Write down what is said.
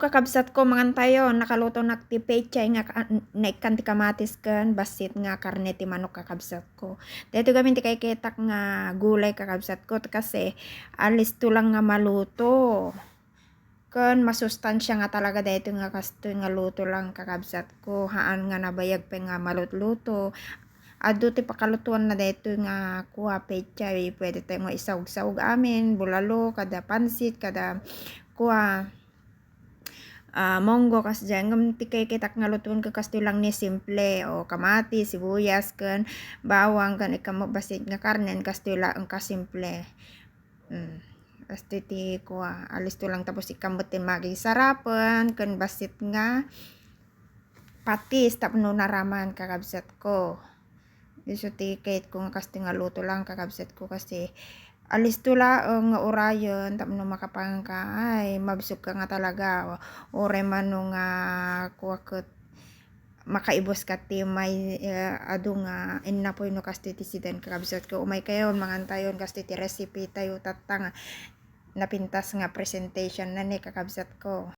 kakabsat ko mangan tayo nakaluto na ti pechay nga ka- naikan ti kamatis ken basit nga karne ti manok kakabsat ko. Dito gamin ti kay ketak nga gulay kakabsat ko kasi alis to lang nga maluto. Ken masustansya nga talaga dito nga kasto nga luto lang kakabsat ko haan nga nabayag pa nga malutluto. Ado ti pakalutuan na dito nga kuha pechay pwede tayo nga isawag-sawag amin bulalo kada pansit kada kuha ah monggo kas dyan ngam ti kay kitak nga lutuan ka kasto lang ni simple o kamatis sibuyas ken bawang ken ikam basit nga karne kasto lang ka simple. Mm. Kasto ti kuha alis to lang tapos ikambot ti maging sarapan ken basit nga patis tapno naraman kakabsat ko. Isu ti kayat ko nga kasto nga luto lang kakabsat ko kasi alis to laeng nga orayon tapno makapangka ay mabsog ka nga talaga oray mano nga kuha ket makaibos ka ti may uh, adu nga innapoy no kasto ti sidan kakabsat ko umay kayo mangan tayon kasto ti recipe tayo tatang napintas nga presentation na ni kakabsat ko.